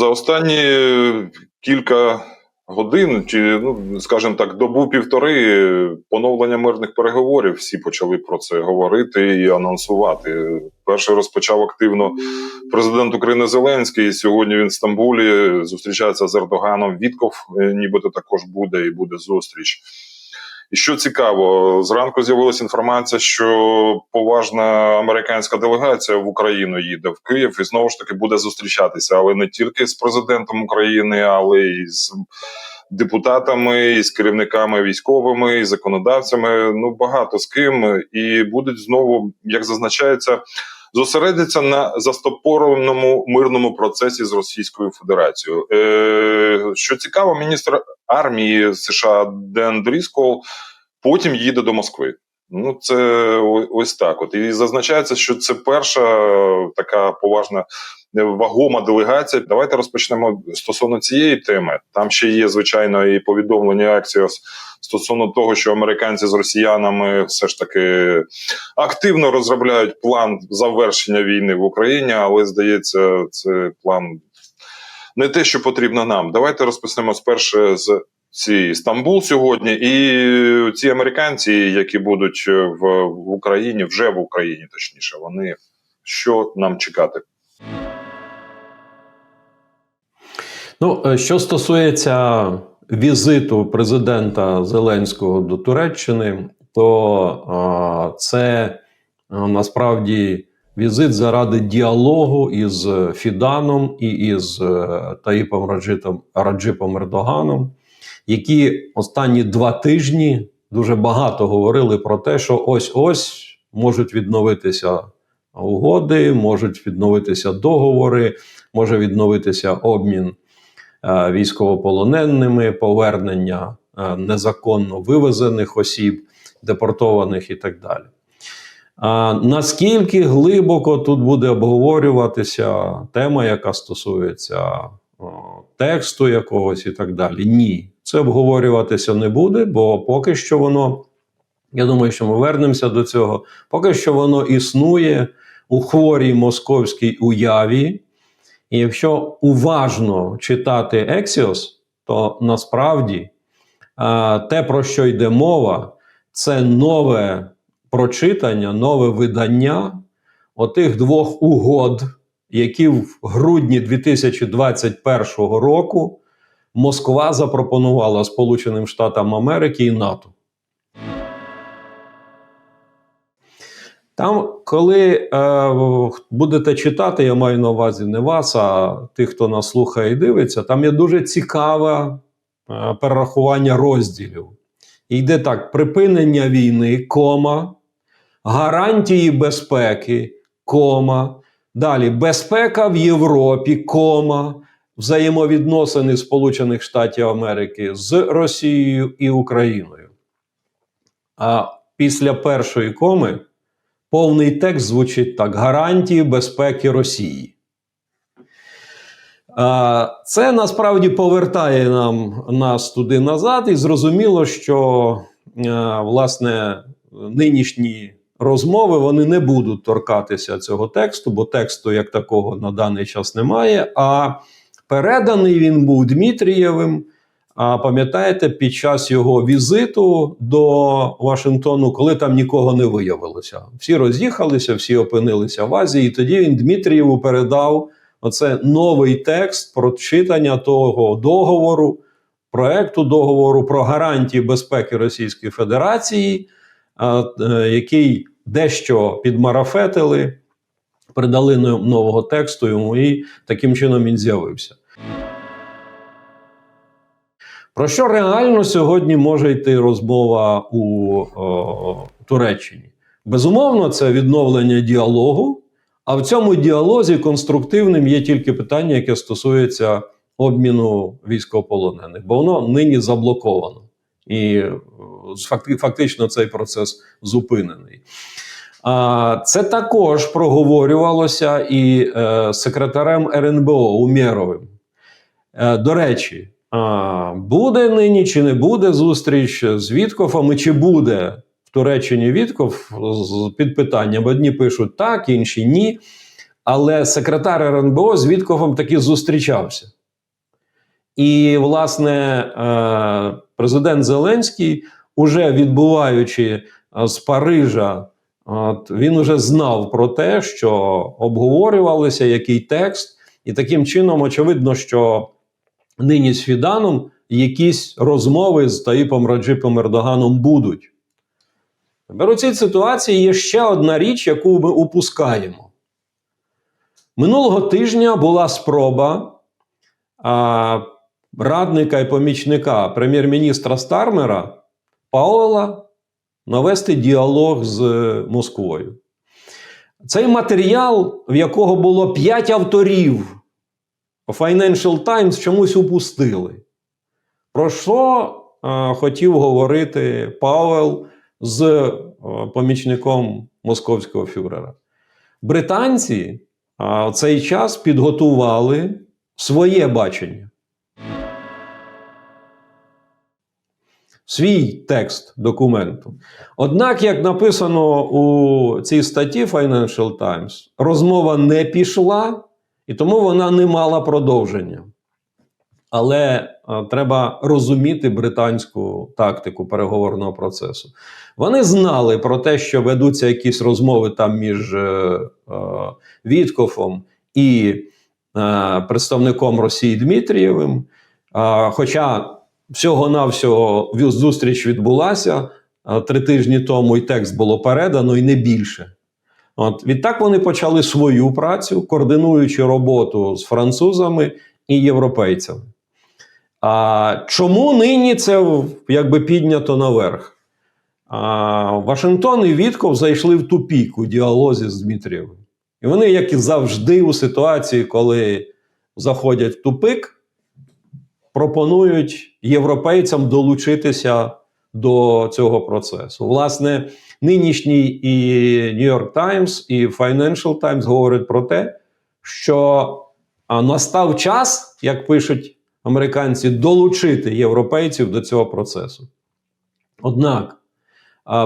За останні кілька годин, чи ну скажімо так, добу півтори поновлення мирних переговорів. Всі почали про це говорити і анонсувати. Перший розпочав активно президент України Зеленський. Сьогодні він в Стамбулі зустрічається з Ердоганом. Вітков е, нібито також буде і буде зустріч. І що цікаво, зранку з'явилася інформація, що поважна американська делегація в Україну їде в Київ і знову ж таки буде зустрічатися, але не тільки з президентом України, але й з депутатами, і з керівниками військовими, і законодавцями. Ну багато з ким, і будуть знову, як зазначається. Зосередиться на застопореному мирному процесі з Російською Федерацією. Е, Що цікаво, міністр армії США Ден Дріскол потім їде до Москви. Ну, це ось так. От і зазначається, що це перша така поважна е, вагома делегація. Давайте розпочнемо стосовно цієї теми. Там ще є звичайно і повідомлення Аксіос стосовно того, що американці з росіянами все ж таки активно розробляють план завершення війни в Україні, але здається, це план не те, що потрібно нам. Давайте розпочнемо спершу з ці Стамбул сьогодні, і ці американці, які будуть в, в Україні, вже в Україні, точніше, вони що нам чекати? Ну, е, що стосується візиту президента Зеленського до Туреччини, то а, це а, насправді візит заради діалогу із Фіданом і із е, Таїпом Раджитом, Раджипом Ердоганом, які останні два тижні дуже багато говорили про те, що ось-ось можуть відновитися угоди, можуть відновитися договори, може відновитися обмін е, військовополоненими, повернення е, незаконно вивезених осіб, депортованих і так далі. А наскільки глибоко тут буде обговорюватися тема, яка стосується о, тексту якогось і так далі? Ні, це обговорюватися не буде, бо поки що воно, я думаю, що ми вернемося до цього, поки що воно існує у хворій московській уяві. І якщо уважно читати Ексіос, то насправді те, про що йде мова, це нове прочитання, нове видання отих двох угод, які в грудні 2021 року Москва запропонувала Сполученим Штатам Америки і НАТО. Там, коли е, будете читати, я маю на увазі не вас, а тих, хто нас слухає і дивиться, там є дуже цікаве е, перерахування розділів. Йде так: припинення війни, кома, гарантії безпеки, кома. Далі безпека в Європі, кома, взаємовідносини Сполучених Штатів Америки з Росією і Україною. А після першої коми повний текст звучить так: гарантії безпеки Росії. Це насправді повертає нам нас туди назад, і зрозуміло, що власне нинішні розмови вони не будуть торкатися цього тексту, бо тексту як такого на даний час немає. А переданий він був Дмитрієвим. А пам'ятаєте, під час його візиту до Вашингтону, коли там нікого не виявилося, всі роз'їхалися, всі опинилися в Азії. І тоді він Дмитрієву передав оце новий текст про читання того договору, проекту договору про гарантії безпеки Російської Федерації, е, який дещо підмарафетили, придали нового тексту йому, і таким чином він з'явився. Про що реально сьогодні може йти розмова у о, Туреччині? Безумовно, це відновлення діалогу, а в цьому діалозі конструктивним є тільки питання, яке стосується обміну військовополонених, бо воно нині заблоковано. І е, фактично цей процес зупинений. А, Це також проговорювалося і е, секретарем РНБО Умєровим. Е, До речі, буде нині чи не буде зустріч з Віткофом, і чи буде в Туреччині Вітков під питанням. Одні пишуть так, інші ні. Але секретар РНБО з Віткофом таки зустрічався. І, власне, е, президент Зеленський, уже відбуваючи е, з Парижа, от, він уже знав про те, що обговорювалося який текст, і таким чином, очевидно, що нині з Фіданом якісь розмови з Таїпом Раджипом Ердоганом будуть. Тепер у цій ситуації є ще одна річ, яку ми упускаємо. Минулого тижня була спроба а, радника і помічника прем'єр-міністра Стармера Пауела навести діалог з Москвою. Цей матеріал, в якого було п'ять авторів, Financial Times чомусь упустили. Про що е, хотів говорити Пауел з е, помічником московського фюрера? Британці е, в цей час підготували своє бачення. Свій текст документу. Однак, як написано у цій статті Financial Times, розмова не пішла, і тому вона не мала продовження. Але е, треба розуміти британську тактику переговорного процесу. Вони знали про те, що ведуться якісь розмови там між е, е, Віткофом і е, представником Росії Дмитрієвим. Е, хоча всього-навсього зустріч відбулася е, три тижні тому, і текст було передано, і не більше. От відтак вони почали свою працю, координуючи роботу з французами і європейцями. А чому нині це якби піднято наверх? А, Вашингтон і Вітков зайшли в тупік у діалозі з Дмитрієвим. І вони, як і завжди, у ситуації, коли заходять в тупик, пропонують європейцям долучитися до цього процесу. Власне, нинішній і New York Times, і Financial Times говорять про те, що настав час, як пишуть американці, долучити європейців до цього процесу. Однак,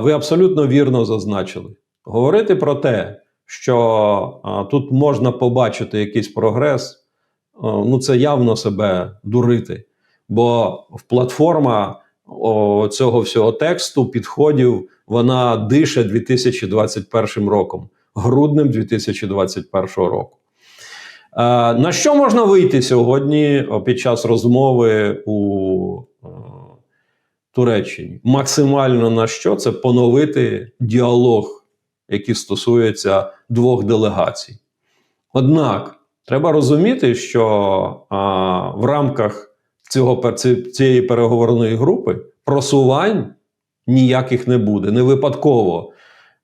ви абсолютно вірно зазначили, говорити про те, що тут можна побачити якийсь прогрес, ну це явно себе дурити. Бо в платформа о, цього всього тексту підходів вона дише 2021 роком, груднем 2021 року. Е, на що можна вийти сьогодні під час розмови у е, Туреччині? Максимально на що це поновити діалог, який стосується двох делегацій. Однак треба розуміти, що а, в рамках цього, цієї переговорної групи просувань ніяких не буде. Не випадково.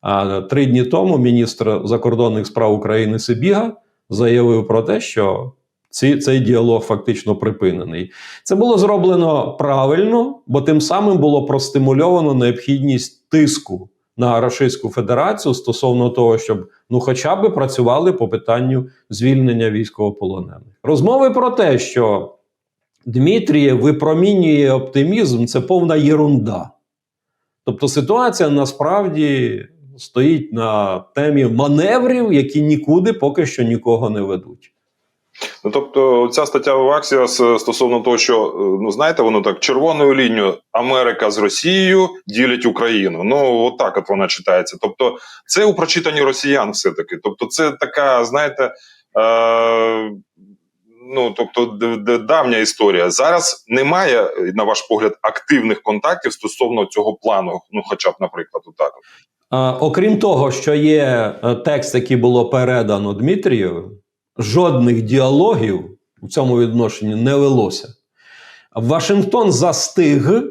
А три дні тому міністр закордонних справ України Сибіга заявив про те, що ці, цей діалог фактично припинений. Це було зроблено правильно, бо тим самим було простимульовано необхідність тиску на Російську Федерацію стосовно того, щоб ну, хоча б працювали по питанню звільнення військовополонених. Розмови про те, що Дмитрієв випромінює оптимізм, це повна єрунда. Тобто ситуація насправді стоїть на темі маневрів, які нікуди поки що нікого не ведуть. Ну тобто, ця стаття в Аксіас е, стосовно того, що е, ну знаєте, воно так червоною лінією Америка з Росією ділять Україну. Ну отак от вона читається. Тобто, це у прочитанні росіян, все таки. Тобто, це така, знаєте. Е- Ну, тобто, давня історія. Зараз немає, на ваш погляд, активних контактів стосовно цього плану. Ну, хоча б, наприклад, отак. от. Окрім того, що є е, текст, який було передано Дмитрієвим, жодних діалогів у цьому відношенні не велося. Вашингтон застиг,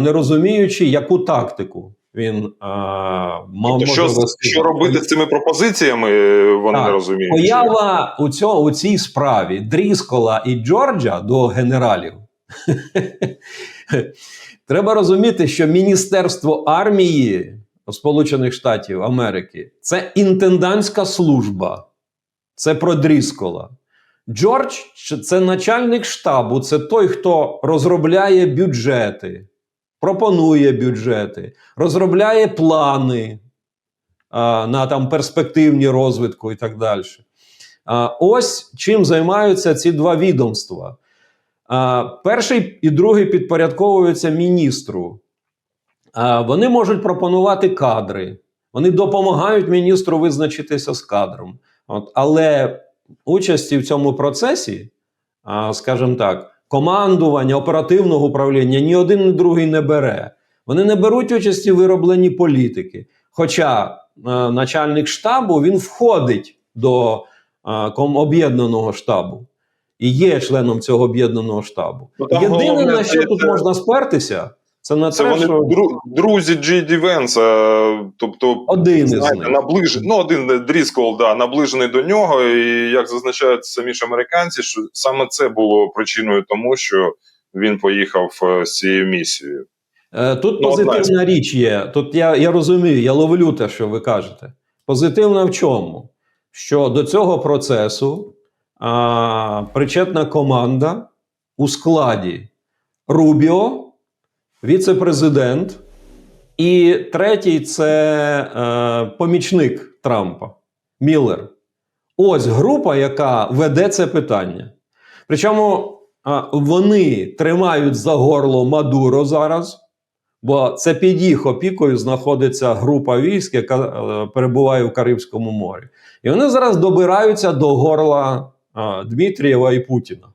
не розуміючи, яку тактику він а, мав Тобто, що, що робити з цими пропозиціями, е, вони Так. не розуміють. Поява у, цьо, у цій справі Дріскола і Джорджа до генералів. Треба розуміти, що Міністерство армії Сполучених Штатів Америки це інтендантська служба. Це про Дріскола. Джордж це начальник штабу, це той, хто розробляє бюджети, пропонує бюджети, розробляє плани а, на там перспективні розвитку і так далі. А, ось чим займаються ці два відомства. А, перший і другий підпорядковуються міністру. А, вони можуть пропонувати кадри, вони допомагають міністру визначитися з кадром. От, але участі в цьому процесі, а, скажімо так, командування оперативного управління ні один, ні другий не бере. Вони не беруть участі в виробленні політики. Хоча е, начальник штабу він входить до е, об'єднаного штабу і є членом цього об'єднаного штабу. Ну, Єдине, на що тут можна спертися, це на Це те, вони що друзі Джей Ді Венса, тобто один із них. наближений, ну один Дріскол, да, наближений до нього, і як зазначають самі ж американці, що саме це було причиною тому, що він поїхав е, з цією місією. Е, Тут Ну, позитивна одна річ є. Тут я, я розумію, я ловлю те, що ви кажете. Позитивна в чому? Що до цього процесу а, причетна команда у складі Рубіо, віце-президент, і третій це е, помічник Трампа Міллер. Ось група, яка веде це питання. Причому а, вони тримають за горло Мадуро зараз, бо це під їх опікою знаходиться група військ, яка е, перебуває в Карибському морі. І вони зараз добираються до горла а, Дмитрієва і Путіна.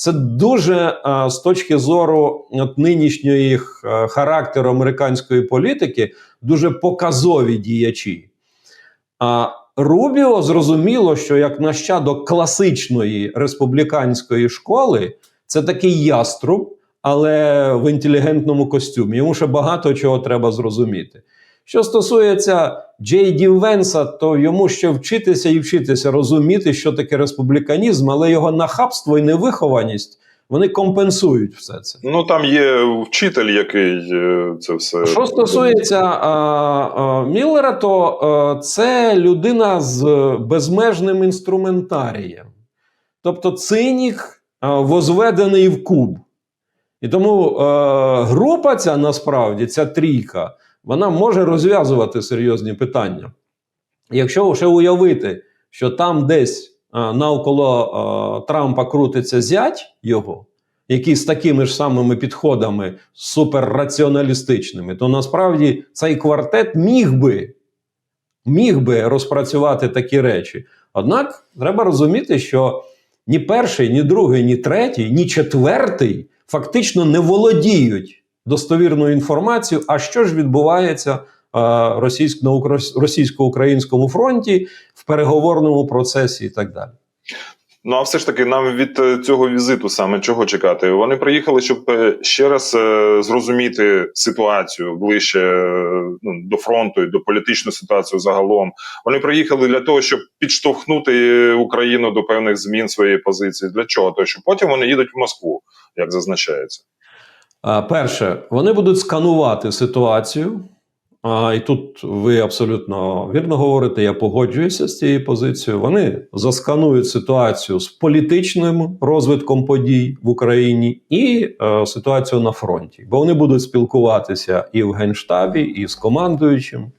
Це дуже з точки зору от, нинішньої е, характеру американської політики, дуже показові діячі. А Рубіо зрозуміло, що як нащадок класичної республіканської школи, це такий яструб, але в інтелігентному костюмі. Йому ще багато чого треба зрозуміти. Що стосується Джей Ді Венса, то йому ще вчитися і вчитися розуміти, що таке республіканізм, але його нахабство і невихованість вони компенсують все це. Ну там є вчитель, який е, це все Що стосується а, а, Міллера, то а, це людина з безмежним інструментарієм. Тобто цинік а, возведений в куб. І тому а, група ця насправді, ця трійка, вона може розв'язувати серйозні питання. Якщо ще уявити, що там десь а, навколо а, Трампа крутиться зять його, який з такими ж самими підходами суперраціоналістичними, то насправді цей квартет міг би, міг би розпрацювати такі речі. Однак треба розуміти, що ні перший, ні другий, ні третій, ні четвертий фактично не володіють достовірною інформацією, а що ж відбувається а, російськ, на російсько-українському фронті в переговорному процесі і так далі. Ну а все ж таки, нам від е, цього візиту саме чого чекати? Вони приїхали, щоб е, ще раз е, зрозуміти ситуацію ближче е, ну, до фронту і до політичної ситуації загалом. Вони приїхали для того, щоб підштовхнути е, Україну до певних змін своєї позиції. Для чого? Тому що потім вони їдуть в Москву, як зазначається. А, Перше, вони будуть сканувати ситуацію. А, і тут ви абсолютно вірно говорите, я погоджуюся з цією позицією. Вони засканують ситуацію з політичним розвитком подій в Україні і е, ситуацію на фронті, бо вони будуть спілкуватися і в Генштабі, і з командуючим,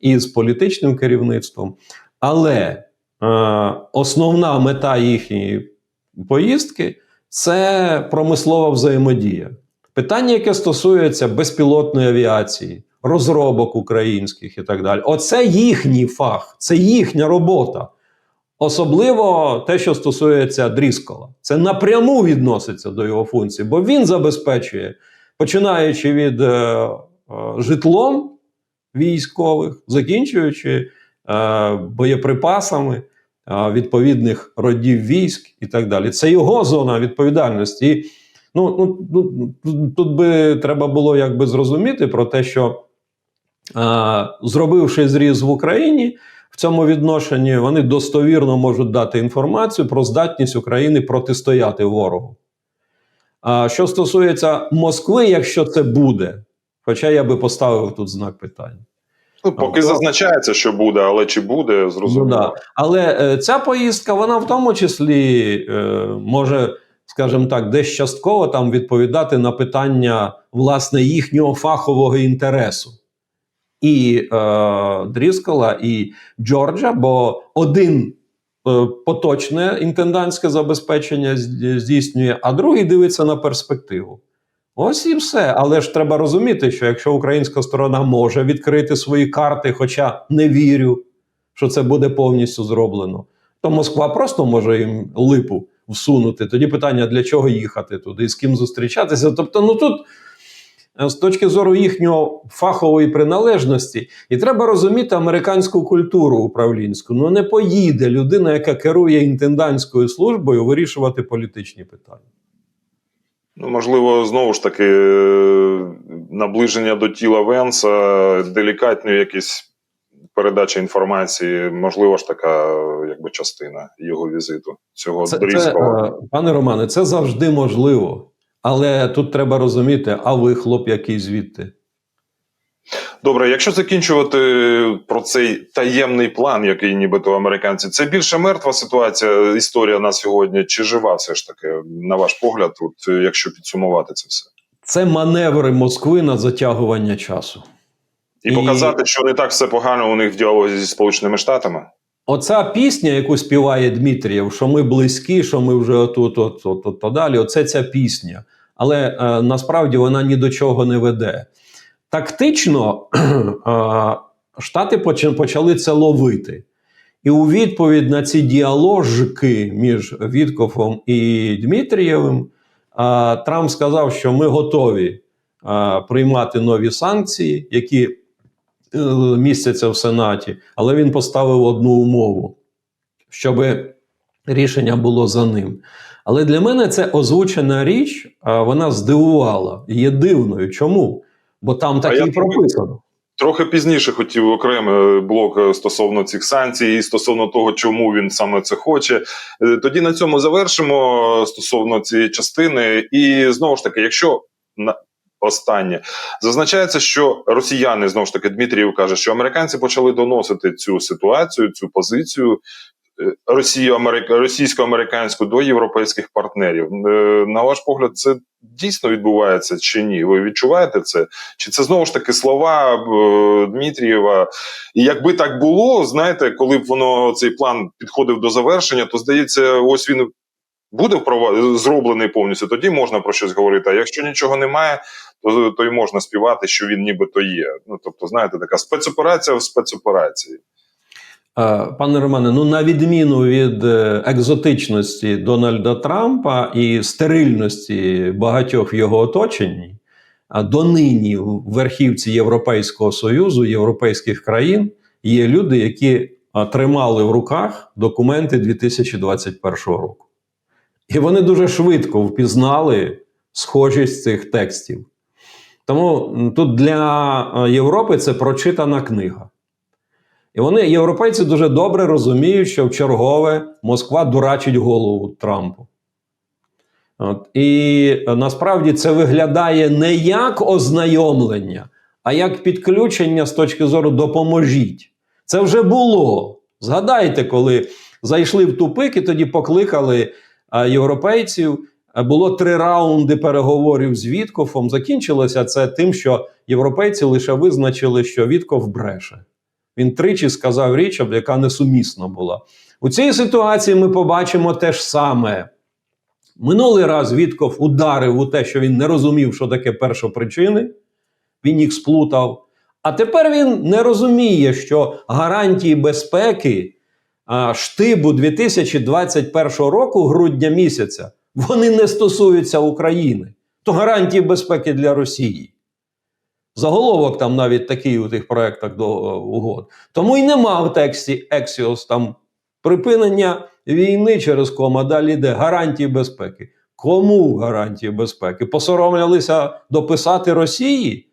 і з політичним керівництвом. Але е, основна мета їхньої поїздки це промислова взаємодія. Питання, яке стосується безпілотної авіації, розробок українських і так далі. Оце їхній фах, це їхня робота. Особливо те, що стосується Дріскола. Це напряму відноситься до його функції, бо він забезпечує, починаючи від е, е, житлом військових, закінчуючи е, боєприпасами е, відповідних родів військ і так далі. Це його зона відповідальності. І, ну, ну, ну, тут- тут би треба було якби зрозуміти про те, що е, зробивши зріз в Україні, в цьому відношенні вони достовірно можуть дати інформацію про здатність України протистояти ворогу. А що стосується Москви, якщо це буде, хоча я би поставив тут знак питання. Ну, поки А, зазначається, що буде, але чи буде, зрозуміло. Ну, да. Але е, ця поїздка, вона в тому числі е, може, скажімо так, десь частково там відповідати на питання власне їхнього фахового інтересу. І е, Дріскола, і Джорджа, бо один е, поточне інтендантське забезпечення здійснює, а другий дивиться на перспективу. Ось і все. Але ж треба розуміти, що якщо українська сторона може відкрити свої карти, хоча не вірю, що це буде повністю зроблено, то Москва просто може їм липу всунути. Тоді питання, для чого їхати туди, з ким зустрічатися. Тобто, ну тут. е, З точки зору їхньої фахової приналежності, і треба розуміти американську культуру управлінську. Ну не поїде людина, яка керує інтендантською службою, вирішувати політичні питання. Ну, можливо, знову ж таки, е, наближення до тіла Венса, делікатні якісь передача інформації, можливо ж така якби частина його візиту, цього Це, це, е, пане Романе, це завжди можливо. Але тут треба розуміти, а ви хлоп, який звідти. Добре, якщо закінчувати про цей таємний план, який нібито американці, це більше мертва ситуація, історія на сьогодні, чи жива все ж таки, на ваш погляд, от, якщо підсумувати це все? Це маневри Москви на затягування часу. І, І- показати, що не так все погано у них в діалозі зі Сполученими Штатами. Оця пісня, яку співає Дмитрієв, що ми близькі, що ми вже отут, от, от, от, от далі. Оце ця пісня. Але е, насправді вона ні до чого не веде. Тактично е, Штати почали це ловити. І у відповідь на ці діаложки між Віткофом і Дмитрієвим е, Трамп сказав, що ми готові е, приймати нові санкції, які е, містяться в Сенаті, але він поставив одну умову, щоб рішення було за ним. Але для мене це озвучена річ, вона здивувала. Є дивною. Чому? Бо там так і прописано. Трохи пізніше хотів окремий блок е, стосовно цих санкцій, і стосовно того, чому він саме це хоче. Е, Тоді на цьому завершимо е, стосовно цієї частини. І знову ж таки, якщо останнє зазначається, що росіяни знову ж таки Дмитрієв каже, що американці почали доносити цю ситуацію, цю позицію. е, російсько-американську до європейських партнерів. Е, На ваш погляд, це дійсно відбувається чи ні? Ви відчуваєте це? Чи це знову ж таки слова е, Дмитрієва? І якби так було, знаєте, коли б воно цей план підходив до завершення, то здається, ось він буде вправа- зроблений повністю. Тоді можна про щось говорити. А якщо нічого немає, то, то й можна співати, що він нібито є. Ну тобто, знаєте, така спецоперація в спецоперації. Е, Пане Романе, ну на відміну від е, екзотичності Дональда Трампа і стерильності багатьох його оточенні, а донині в верхівці Європейського Союзу, європейських країн є люди, які тримали в руках документи 2021 року. І вони дуже швидко впізнали схожість цих текстів. Тому тут для е, Європи це прочитана книга. І вони, європейці, дуже добре розуміють, що в чергове Москва дурачить голову Трампу. От. І е, насправді це виглядає не як ознайомлення, а як підключення з точки зору допоможіть. Це вже було. Згадайте, коли зайшли в тупик і тоді покликали європейців. Е, Було три раунди переговорів з Віткофом. Закінчилося це тим, що європейці лише визначили, що Вітков бреше. Він тричі сказав річ, яка несумісна була. У цій ситуації ми побачимо те ж саме. Минулий раз Вітков ударив у те, що він не розумів, що таке першопричини, він їх сплутав. А тепер він не розуміє, що гарантії безпеки штибу 2021 року, грудня місяця, вони не стосуються України. То гарантії безпеки для Росії. Заголовок там навіть такий у тих проєктах до е, угод. Тому й нема в тексті Ексіос там припинення війни через кома, далі йде гарантії безпеки. Кому гарантії безпеки? Посоромлялися дописати Росії?